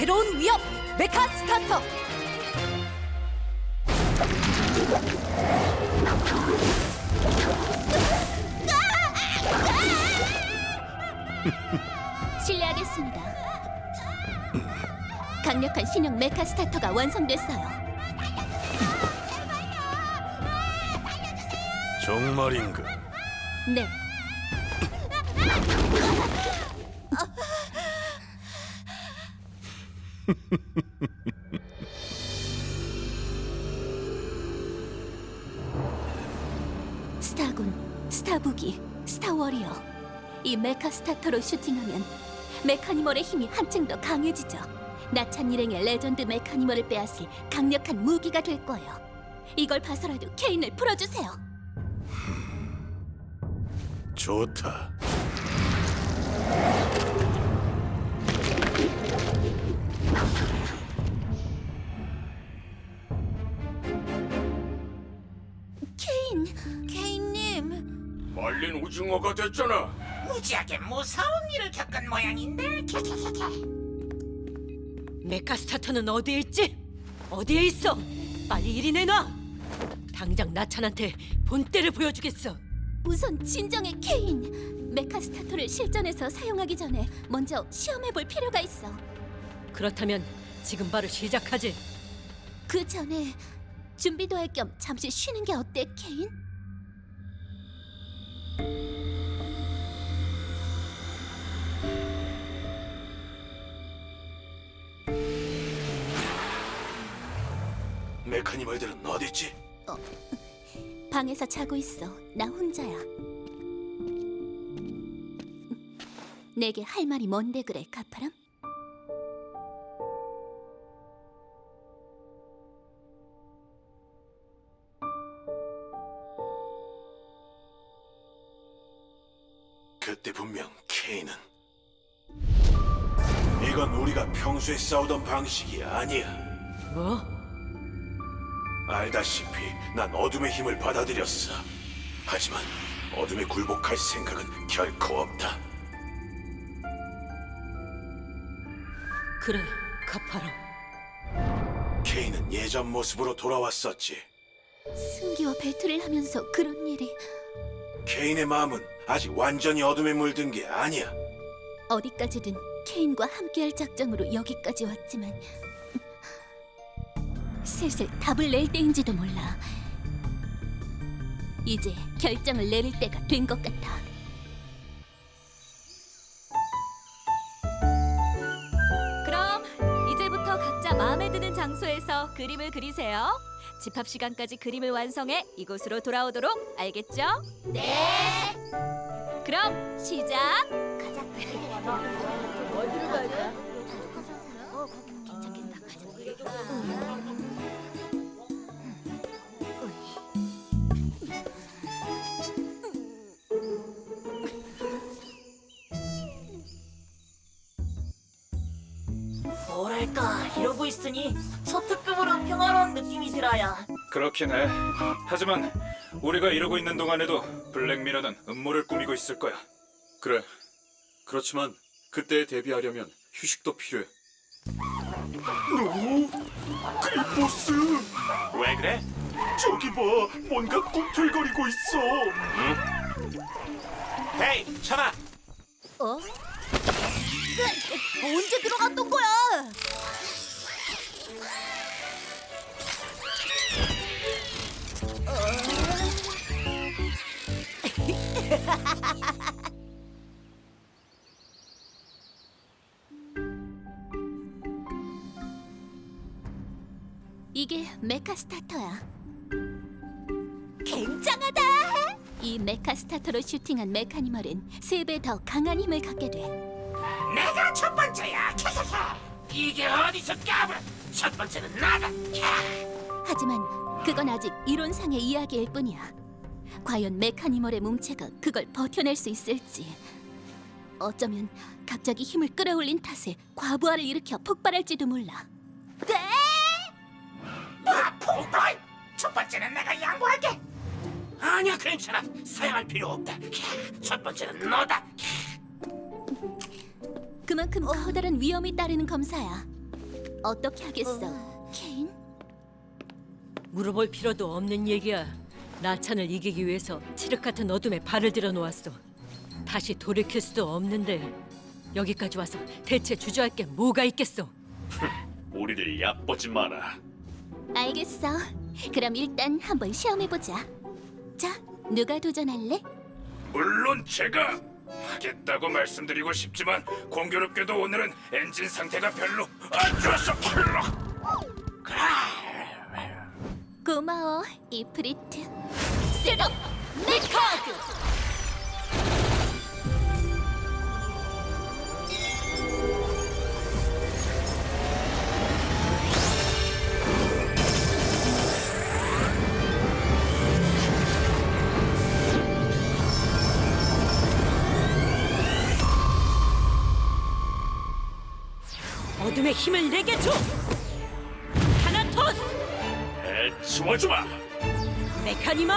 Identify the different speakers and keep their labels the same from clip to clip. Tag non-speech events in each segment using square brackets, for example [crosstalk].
Speaker 1: 새로운 위협 메카 스타터 [laughs]
Speaker 2: 실례하겠습니다. 강력한 신형 메카 스타터가 완성됐어요.
Speaker 3: 정말인가?
Speaker 2: 네. 스타군, 스타부기, 스타워리어. 이 메카 스타터로 슈팅하면 메카니멀의 힘이 한층 더 강해지죠. 나찬 일행의 레전드 메카니멀을 빼앗을 강력한 무기가 될 거예요. 이걸 봐서라도 케인을 풀어주세요.
Speaker 3: 좋다.
Speaker 2: 케인, 케인님.
Speaker 3: 말린 오징어가 됐잖아.
Speaker 4: 무지하게 무서운 일을 겪은 모양인데 캐캐캐캐
Speaker 1: 메카 스타터는 어디에 있지? 어디에 있어? 빨리 이리 내놔 당장 나찬한테 본때를 보여주겠어
Speaker 2: 우선 진정해 케인. 메카 스타터를 실전에서 사용하기 전에 먼저 시험해 볼 필요가 있어.
Speaker 1: 그렇다면 지금 바로 시작하지
Speaker 2: 그 전에 준비도 할 겸 잠시 쉬는 게 어때, 케인?
Speaker 3: 메카니멀들은 어딨지?
Speaker 2: 방에서 자고 있어. 나 혼자야. 내게 할 말이 뭔데 그래, 카파람?
Speaker 3: 그때 분명 케인은 이건 우리가 평소에 싸우던 방식이 아니야.
Speaker 1: 뭐?
Speaker 3: 알다시피 난 어둠의 힘을 받아들였어. 하지만 어둠에 굴복할 생각은 결코 없다.
Speaker 1: 그래 카파람
Speaker 3: 케인은 예전 모습으로 돌아왔었지.
Speaker 2: 승기와 배틀을 하면서 그런 일이
Speaker 3: 케인의 마음은 아직 완전히 어둠에 물든 게 아니야.
Speaker 2: 어디까지든 케인과 함께할 작정으로 여기까지 왔지만 슬슬 답을 낼 때인지도 몰라. 이제 결정을 내릴 때가 된 것 같아.
Speaker 5: 그럼 이제부터 각자 마음에 드는 장소에서 그림을 그리세요. 집합 시간까지 그림을 완성해 이곳으로 돌아오도록 알겠죠? 네. 그럼 시작.
Speaker 4: 뭐랄까 이러고 있으니 초특급으로 평화로운 느낌이 들어요
Speaker 6: 그렇긴 해. 하지만 우리가 이러고 있는 동안에도 블랙미러는 음모를 꾸미고 있을 거야.
Speaker 7: 그래. 그렇지만 그때에 대비하려면 휴식도 필요해.
Speaker 3: 보스,
Speaker 6: 왜 그래?
Speaker 3: 저기 봐, 뭔가 꿈틀거리고 있어.
Speaker 6: 헤이, 천아.
Speaker 2: 어? 언제 들어갔던 거야? 메카 스타터야. 굉장하다. 이 메카 스타터로 슈팅한 메카니멀은 세 배 더 강한 힘을 갖게 돼.
Speaker 4: 내가 첫 번째야 캐캐캐 이게 어디서 까불어 첫 번째는 나다 캐.
Speaker 2: 하지만 그건 아직 이론상의 이야기일 뿐이야. 과연 메카니멀의 몸체가 그걸 버텨낼 수 있을지. 어쩌면 갑자기 힘을 끌어올린 탓에 과부하를 일으켜 폭발할지도 몰라.
Speaker 4: 번째는 내가 양보할게 아니야 괜찮아 사용할 필요 없다 캐. 첫 번째는 너다 캐.
Speaker 2: 그만큼 커다란 위험이 따르는 검사야. 어떻게 하겠어? 케인?
Speaker 1: 물어볼 필요도 없는 얘기야. 나찬을 이기기 위해서 칠흑 같은 어둠에 발을 들여 놓았어. 다시 돌이킬 수도 없는데 여기까지 와서 대체 주저할 게 뭐가 있겠어? [laughs]
Speaker 8: 우리를 얕보지 마라.
Speaker 2: 알겠어. 그럼 일단 한번 시험해보자. 자, 누가 도전할래?
Speaker 9: 물론 제가 하겠다고 말씀드리고 싶지만 공교롭게도 오늘은 엔진 상태가 별로 안 좋아서
Speaker 2: 고마워, 이프리트. 셋업 메카드!
Speaker 1: 어둠의 힘을 내게 줘! 타나토스!
Speaker 8: 해치워주마.
Speaker 1: 메카니멀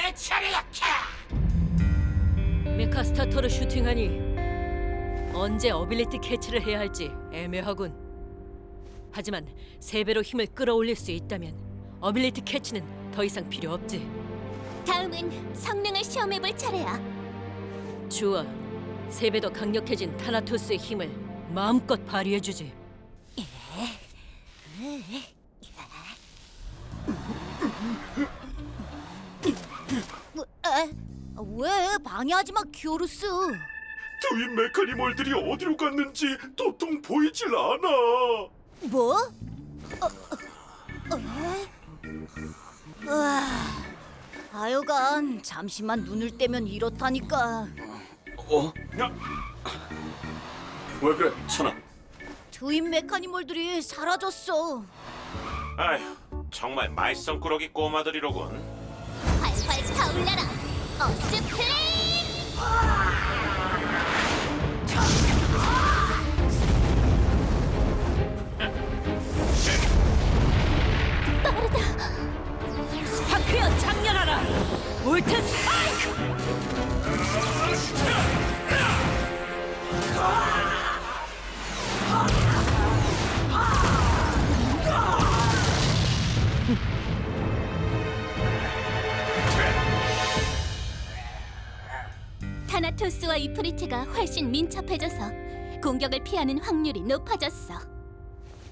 Speaker 4: 내 차례야. 캬.
Speaker 1: 메카 스타터로 슈팅하니 언제 어빌리티 캐치를 해야 할지 애매하군. 하지만 세 배로 힘을 끌어올릴 수 있다면 어빌리티 캐치는 더 이상 필요 없지.
Speaker 2: 다음은 성능을 시험해볼 차례야.
Speaker 1: 좋아. 세배 더 강력해진 타나토스의 힘을 마음껏 발휘해주지.
Speaker 2: 왜 방해하지 마, 키오루스?
Speaker 8: 트윈 메카니멀들이 어디로 갔는지 도통 보이질 않아.
Speaker 2: 뭐? 어, 어, 으아, 하여간 잠시만 눈을 떼면 이렇다니까.
Speaker 7: 어? 왜 그래, 천아?
Speaker 2: 트윈 메카니멀들이 사라졌어.
Speaker 3: 아휴, 정말 말썽꾸러기 꼬마들이로군.
Speaker 2: 활활 타올라라, 어스 울트 스파이크! 프리트가 훨씬 민첩해져서 공격을 피하는 확률이 높아졌어.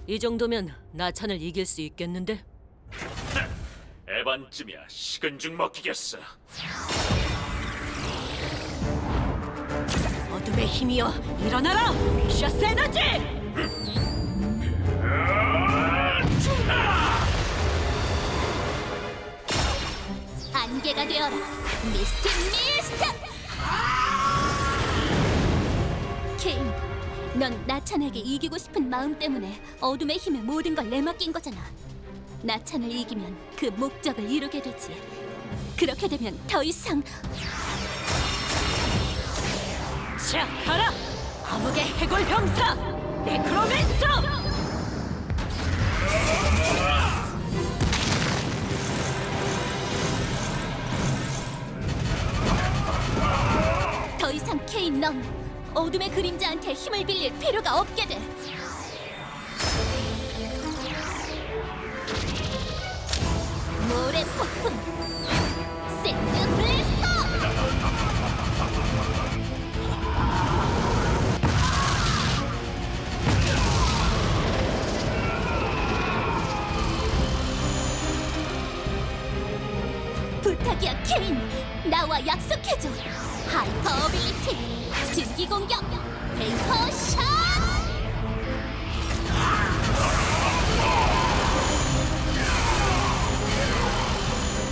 Speaker 1: 이 정도면 나찬을 이길 수 있겠는데?
Speaker 9: 에반쯤이야 식은 죽 먹히겠어.
Speaker 1: 어둠의 힘이여 일어나라! 비셔스 에너지!
Speaker 2: 안개가 되어라, 미스트 미스트! 넌 나찬에게 이기고 싶은 마음 때문에 어둠의 힘에 모든 걸 내맡긴 거잖아. 나찬을 이기면 그 목적을 이루게 되지. 그렇게 되면 더 이상
Speaker 1: 자, 가라! 암흑의 해골 병사! 네크로맨서!
Speaker 2: 더 이상 케인 넌 어둠의 그림자한테 힘을 빌릴 필요가 없게 돼. 모래 폭풍. 샌드 블래스터! 부탁이야 케인 나와 약속해줘. 하이퍼 어빌리티 증기 공격. 페이퍼 샷!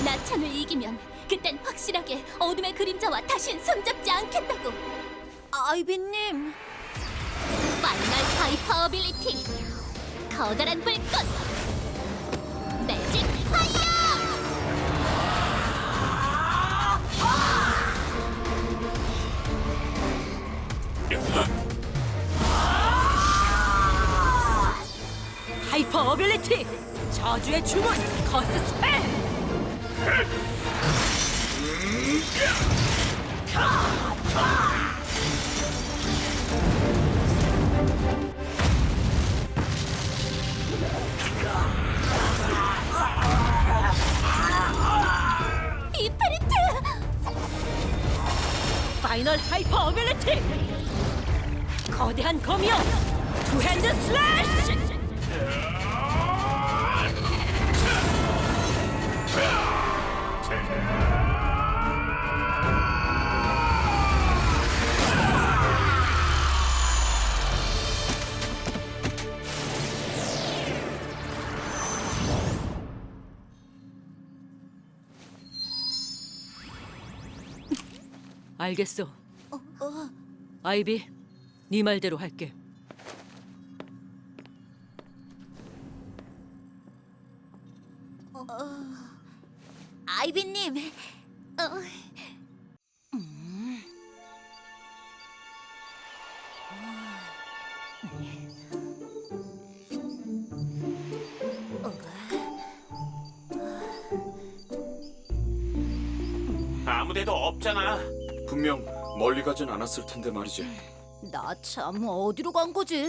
Speaker 2: 나찬을 이기면 그땐 확실하게 어둠의 그림자와 다신 손잡지 않겠다고. 아이비님. 파이널 하이퍼 어빌리티. 커다란 불꽃
Speaker 1: 어빌리티! 저주의 주문! 커스 스펠!
Speaker 2: 이페리트
Speaker 1: 파이널 하이퍼 어빌리티! 거대한 검이여! 투 핸드 슬래시! 알겠어. 아이비, 네 말대로 할게.
Speaker 2: 아이비님 어,
Speaker 3: 아무데도 없잖아.
Speaker 7: 분명 멀리 가진 않았을 텐데 말이지.
Speaker 10: 나 참 어디로 간 거지?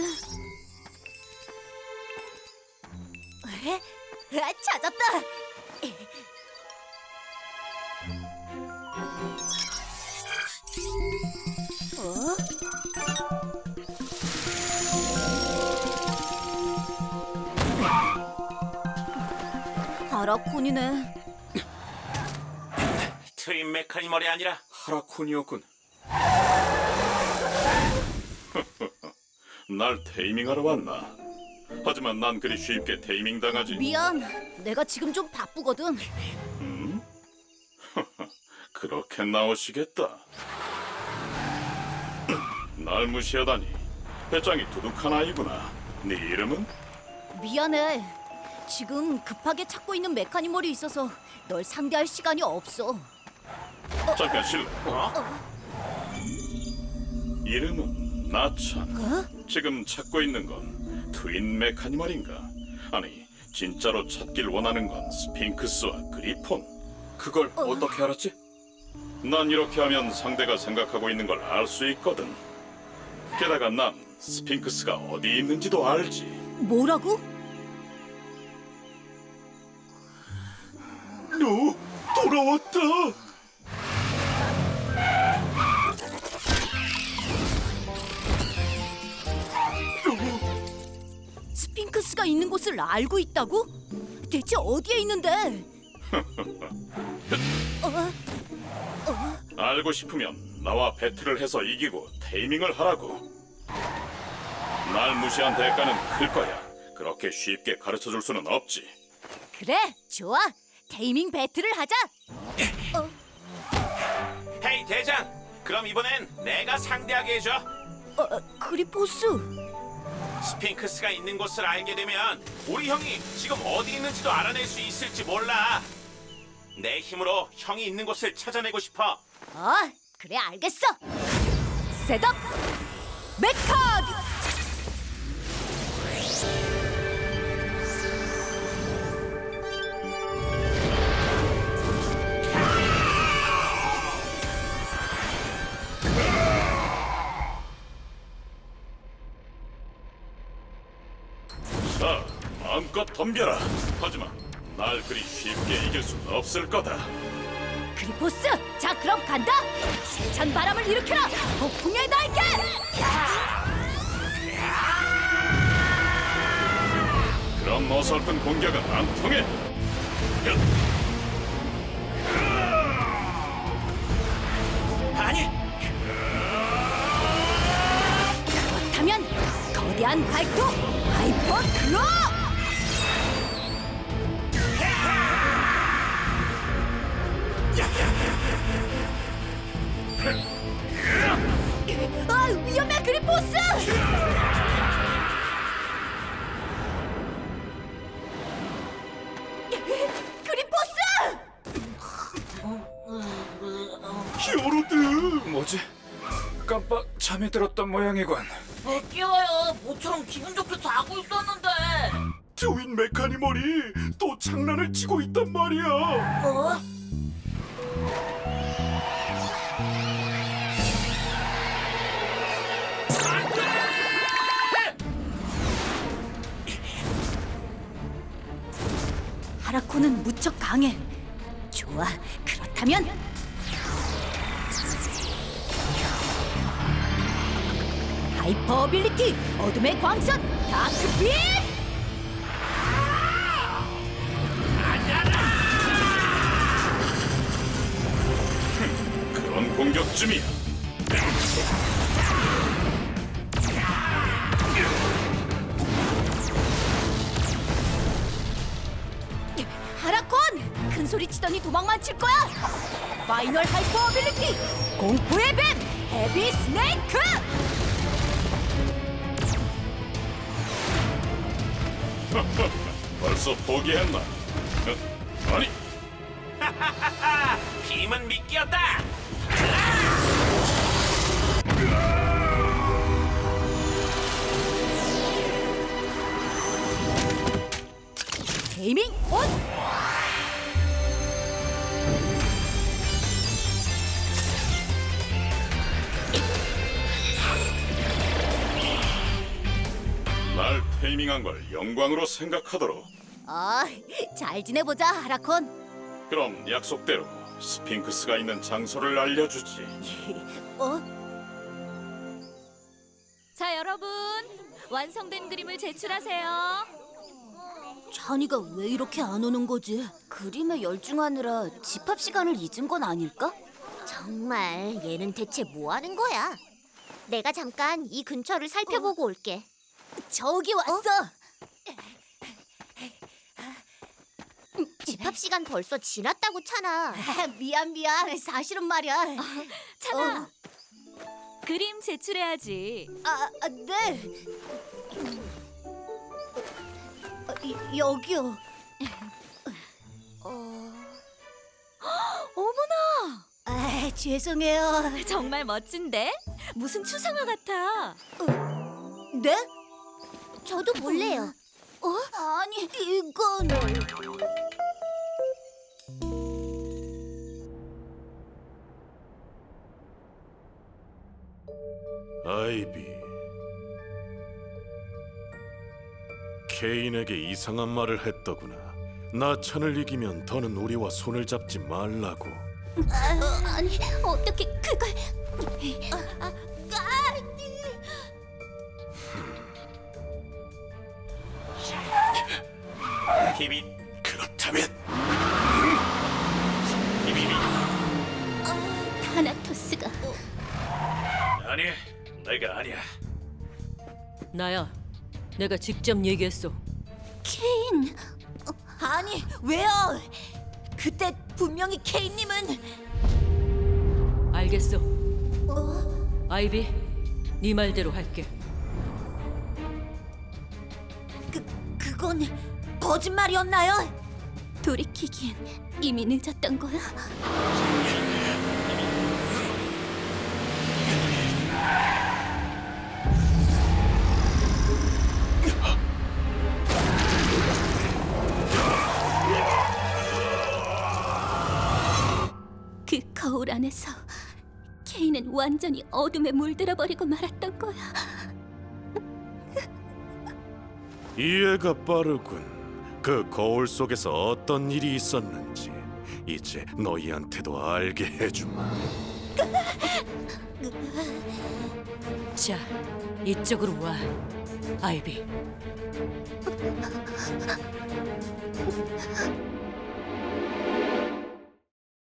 Speaker 2: 아, 찾았다
Speaker 10: 하라콘이네.
Speaker 3: 트윈 메카니멀이 아니라
Speaker 7: 하라콘이었군. [laughs]
Speaker 9: 날 테이밍하러 왔나? 하지만 난 그리 쉽게 테이밍 당하지.
Speaker 10: 미안. 내가 지금 좀 바쁘거든. [laughs]
Speaker 9: 그렇게 나오시겠다. [clears throat] 날 무시하다니. 배짱이 두둑한 아이구나. 네 이름은?
Speaker 10: 미안해. 지금 급하게 찾고 있는 메카니멀이 있어서 널 상대할 시간이 없어.
Speaker 9: 잠깐 실례. 이름은 나찬. 지금 찾고 있는 건 트윈 메카니멀인가? 아니, 진짜로 찾길 원하는 건 스핑크스와 그리폰.
Speaker 7: 그걸 어... 떻게 알았지?
Speaker 9: 난 이렇게 하면 상대가 생각하고 있는 걸 알 수 있거든. 게다가 난 스핑크스가 어디 있는지도 알지.
Speaker 10: 뭐라고?
Speaker 9: 너 돌아왔다.
Speaker 10: 스핑크스가 있는 곳을 알고 있다고? 대체 어디에 있는데? [laughs]
Speaker 9: 알고 싶으면 나와 배틀을 해서 이기고 테이밍을 하라고. 날 무시한 대가는 클 거야. 그렇게 쉽게 가르쳐 줄 수는 없지.
Speaker 10: 그래, 좋아. 테이밍 배틀을 하자.
Speaker 3: 헤이 대장. 그럼 이번엔 내가 상대하게 해줘.
Speaker 10: 어, 어, 그리포스.
Speaker 3: 스핑크스가 있는 곳을 알게 되면 우리 형이 지금 어디 있는지도 알아낼 수 있을지 몰라. 내 힘으로 형이 있는 곳을 찾아내고 싶어.
Speaker 10: 어, 그래 알겠어. 셋업 메카드.
Speaker 9: 마음껏 덤벼라. 하지만 날 그리 쉽게 이길 수는 없을 거다.
Speaker 10: 그리포스. 자, 그럼 간다. 세찬 바람을 일으켜라. 폭풍의 날개.
Speaker 9: 그런 어설픈 공격은 안 통해.
Speaker 3: 아니,
Speaker 10: 그렇다면 거대한 발톱 하이퍼 클로.
Speaker 7: 잠이 들었던 모양이군.
Speaker 4: 왜 깨워요? 모처럼 기분 좋게 자고 있었는데.
Speaker 8: 트윈 메카니멀이 또 장난을 치고 있단 말이야.
Speaker 4: 어?
Speaker 10: 하라코는 무척 강해. 좋아, 그렇다면 하이퍼 어빌리티 어둠의 광선 다크빛!
Speaker 9: 그런 공격쯤이야.
Speaker 10: 하라콘! 큰 소리 치더니 도망만 칠 거야! 파이널 하이퍼 어빌리티 공포의 뱀 헤비 스네이크! [laughs]
Speaker 9: 벌써 포기했나? 어? 아니, [laughs]
Speaker 3: 힘은 미끼였다.
Speaker 10: 게이밍 온!
Speaker 9: 영광으로 생각하도록.
Speaker 10: 아, 잘 지내보자 하라콘
Speaker 9: 그럼 약속대로 스핑크스가 있는 장소를 알려주지. [laughs]
Speaker 10: 어?
Speaker 2: 자, 여러분. 완성된 그림을 제출하세요.
Speaker 10: 찬이가 왜 이렇게 안 오는 거지? 그림에 열중하느라 집합 시간을 잊은 건 아닐까?
Speaker 11: 정말 얘는 대체 뭐 하는 거야? 내가 잠깐 이 근처를 살펴보고 올게.
Speaker 10: 저기 왔어!
Speaker 11: 집합 시간 벌써 지났다고 차나.
Speaker 10: 아, 미안 미안 사실은 말이야
Speaker 2: 찬아. 그림 제출해야지.
Speaker 10: 아, 아, 네 어, 이- 여기요
Speaker 2: 어머나!
Speaker 10: 아, 죄송해요
Speaker 2: 정말 멋진데? 무슨 추상화 같아.
Speaker 10: 네?
Speaker 11: 저도 볼래요.
Speaker 10: 어? 아니 이건
Speaker 8: 케인에게 이상한 말을 했더구나. 나찬을 이기면 더는 우리와 손을 잡지 말라고.
Speaker 11: 아니 어떻게 그걸?
Speaker 3: 히비
Speaker 8: 그렇다면
Speaker 3: 히비비
Speaker 2: 타나토스가
Speaker 7: 아니, 내가 아니야.
Speaker 1: 나야. 내가 직접 얘기했어.
Speaker 2: 케인
Speaker 10: 아니 왜요? 그때 분명히 케이님은
Speaker 1: 알겠어. 아이비, 네 말대로 할게.
Speaker 10: 그 그건 거짓말이었나요?
Speaker 2: 돌이키기엔 이미 늦었던 거야. 안에서 케인은 완전히 어둠에 물들어 버리고 말았던 거야.
Speaker 12: 이해가 빠르군. 그 거울 속에서 어떤 일이 있었는지 이제 너희한테도 알게 해주마.
Speaker 1: 자, 이쪽으로 와. 아이비.